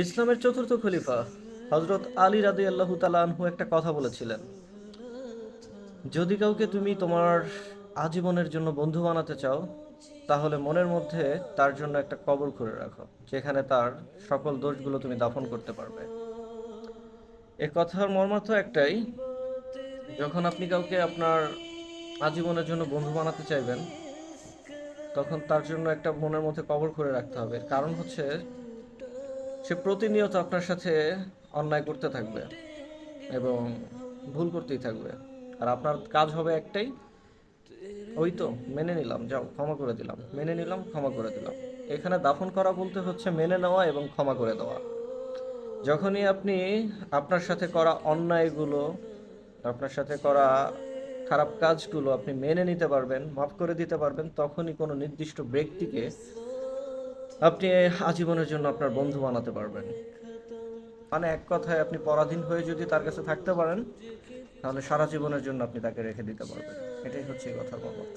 ইসলামের চতুর্থ খলিফা হজরত আলী রাদি আল্লাহ আনহু একটা কথা বলেছিলেন, যদি কাউকে তুমি তোমার আজীবনের জন্য বন্ধু বানাতে চাও, তাহলে মনের মধ্যে তার জন্য একটা কবর করে রাখো, যেখানে তার সকল দোষগুলো তুমি দাফন করতে পারবে। এ কথার মর্মার্থ একটাই, যখন আপনি কাউকে আপনার আজীবনের জন্য বন্ধু বানাতে চাইবেন, তখন তার জন্য একটা মনের মধ্যে কবর করে রাখতে হবে। কারণ হচ্ছে সে প্রতিনিয়ত আপনার সাথে অন্যায় করতে থাকবে এবং ভুল করতেই থাকবে। আর আপনার কাজ হবে একটাই, ওই তো মেনে নিলাম, যাও, ক্ষমা করে দিলাম। মেনে নিলাম, ক্ষমা করে দিলাম। এখানে দাফন করা বলতে হচ্ছে মেনে নেওয়া এবং ক্ষমা করে দেওয়া। যখনই আপনি আপনার সাথে করা অন্যায়গুলো, আপনার সাথে করা খারাপ কাজগুলো আপনি মেনে নিতে পারবেন, মাফ করে দিতে পারবেন, তখনই কোনো নির্দিষ্ট ব্যক্তিকে আপনি আজীবনের জন্য আপনার বন্ধু বানাতে পারবেন। মানে এক কথায় আপনি পরাধীন হয়ে যদি তার কাছে থাকতে পারেন, তাহলে সারা জীবনের জন্য আপনি তাকে রেখে দিতে পারবেন। এটাই হচ্ছে এই কথার মর্মার্থ